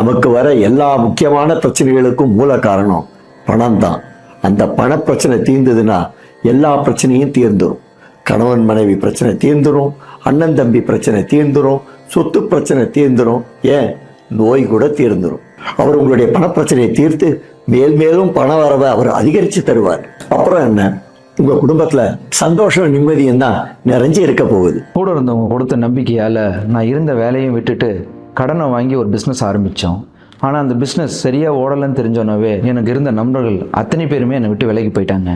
நமக்கு வர எல்லா முக்கியமான பிரச்சனைகளுக்கும் மூல காரணம் பணம் தான் அந்த பண பிரச்சனை தீர்ந்ததுன்னா எல்லா பிரச்சனையும் தீர்ந்துடும் கணவன் மனைவி பிரச்சனை தீர்ந்துடும் அண்ணன் தம்பி பிரச்சனை தீர்ந்துடும் சொத்து பிரச்சனை தீர்ந்துடும் ஏன்? நோய் கூட தீர்ந்துடும் அவர் உங்களுடைய பணப்பிரச்சனையை தீர்த்து மேல் மேலும் பண வரவை அவர் அதிகரித்து தருவார். அப்புறம் என்ன? உங்க குடும்பத்துல சந்தோஷம் நிம்மதியும் தான் நிறைஞ்சு இருக்க போகுது. கூட இருந்தவங்க கொடுத்த நம்பிக்கையால் நான் இருந்த வேலையும் விட்டுட்டு கடனை வாங்கி ஒரு பிஸ்னஸ் ஆரம்பித்தோம் ஆனால் அந்த பிஸ்னஸ் சரியாக ஓடலைன்னு தெரிஞ்சோன்னவே எனக்கு இருந்த நண்பர்கள் அத்தனை பேருமே என்னை விட்டு விலகி போயிட்டாங்க.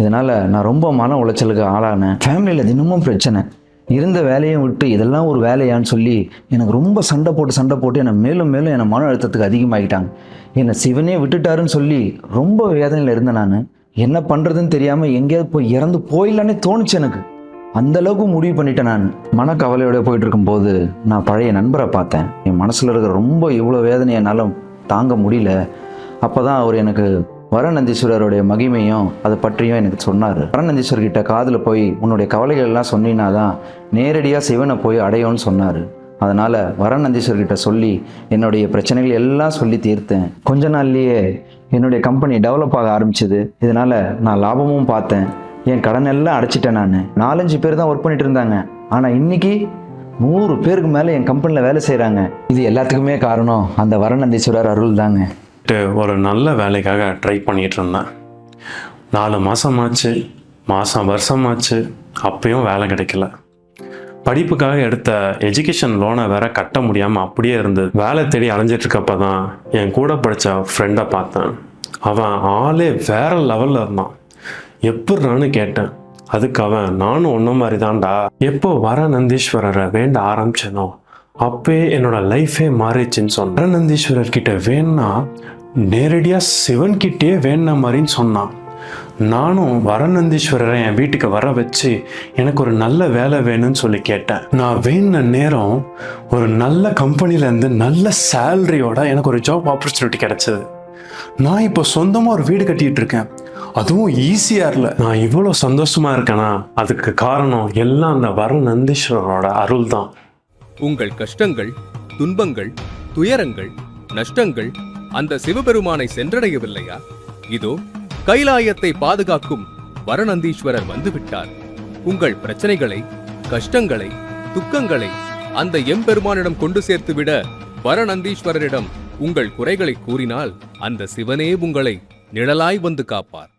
இதனால் நான் ரொம்ப மன உளைச்சலுக்கு ஆளானேன். ஃபேமிலியில் தினமும் பிரச்சனை. இருந்த வேலையும் விட்டு இதெல்லாம் ஒரு வேலையான்னு சொல்லி எனக்கு ரொம்ப சண்டை போட்டு சண்டை போட்டு என்னை மேலும் மேலும் என்னை மன அழுத்தத்துக்கு அதிகமாகிட்டாங்க என்னை சிவனே விட்டுட்டாருன்னு சொல்லி ரொம்ப வேதனையில் இருந்தேன் நான். என்ன பண்ணுறதுன்னு தெரியாமல் எங்கேயாவது போய் இறந்து போயிடலான்னே தோணுச்சு எனக்கு. அந்த அளவுக்கு முடிவு பண்ணிட்டேன் நான். மனக்கவலையோட போயிட்டு இருக்கும்போது நான் பழைய நண்பரை பார்த்தேன். என் மனசில் இருக்கிற ரொம்ப இவ்வளோ வேதனை என்னால் தாங்க முடியல. அப்போ தான் அவர் எனக்கு வரநந்தீஸ்வரருடைய மகிமையும் அதை பற்றியும் எனக்கு சொன்னார். வரநந்தீஸ்வரர் கிட்ட காதில் போய் உன்னுடைய கவலைகள் எல்லாம் சொன்னீங்கன்னா தான் நேரடியாக சிவனை போய் அடையும்னு சொன்னார். அதனால் வரநந்தீஸ்வரர் கிட்ட சொல்லி என்னுடைய பிரச்சனைகள் எல்லாம் சொல்லி தீர்த்தேன். கொஞ்ச நாள்லேயே என்னுடைய கம்பெனி டெவலப் ஆக ஆரம்பிச்சது. இதனால் நான் லாபமும் பார்த்தேன். என் கடன் எல்லாம் அடைச்சிட்டேன் நான். நாலஞ்சு பேர் தான் ஒர்க் பண்ணிட்டு இருந்தாங்க. ஆனால் இன்னைக்கு நூறு பேருக்கு மேலே என் கம்பெனியில் வேலை செய்கிறாங்க இது எல்லாத்துக்குமே காரணம் அந்த வரநந்தீஸ்வரர் அருள் தாங்க. ஒரு நல்ல வேலைக்காக ட்ரை பண்ணிட்டு இருந்தேன். நாலு மாதமாச்சு மாதம் வருஷமாச்சு அப்பயும் வேலை கிடைக்கல. படிப்புக்காக எடுத்த எஜுகேஷன் லோனை வேற கட்ட முடியாமல் அப்படியே இருந்தது வேலை தேடி அலைஞ்சிட்ருக்கப்ப தான் என் கூட படித்த ஃப்ரெண்டை பார்த்தேன். அவன் ஆளே வேற லெவலில் இருந்தான். எப்படிறான்னு கேட்டேன். அதுக்கு அவன் நானும் ஒன்ன மாதிரி தான்டா எப்போ வர நந்தீஸ்வரரை வேண்ட ஆரம்பிச்சனோ அப்பே என்னோட லைஃபே மாறிச்சுன்னு சொன்னேன். நந்தீஸ்வரர் கிட்ட வேணா நேரடியாக சிவன் கிட்டே வேண மாதிரின்னு சொன்னான். நானும் வரநந்தீஸ்வரரை என் வீட்டுக்கு வர வச்சு எனக்கு ஒரு நல்ல வேலை வேணும்னு சொல்லி கேட்டேன். நான் வேணுன நேரம் ஒரு நல்ல கம்பெனிலேருந்து நல்ல சேலரியோட எனக்கு ஒரு ஜாப் ஆப்பர்ச்சுனிட்டி கிடைச்சது. நான் இப்போ சொந்தமாக ஒரு வீடு கட்டிகிட்டு இருக்கேன். அதுவும் ஈஸியாக இல்லை நான் இவ்வளோ சந்தோஷமா இருக்கேனா? அதுக்கு காரணம் எல்லாம் அந்த வரநந்தீஸ்வரரோட அருள் தான் உங்கள் கஷ்டங்கள் துன்பங்கள் துயரங்கள் நஷ்டங்கள் அந்த சிவபெருமானை சென்றடையவில்லையா? இதோ கைலாயத்தை பாதுகாக்கும் வரநந்தீஸ்வரர் வந்துவிட்டார். உங்கள் பிரச்சனைகளை கஷ்டங்களை துக்கங்களை அந்த எம்பெருமானிடம் கொண்டு சேர்த்துவிட வரநந்தீஸ்வரரிடம் உங்கள் குறைகளை கூறினால் அந்த சிவனே உங்களை நிழலாய் வந்து காப்பார்.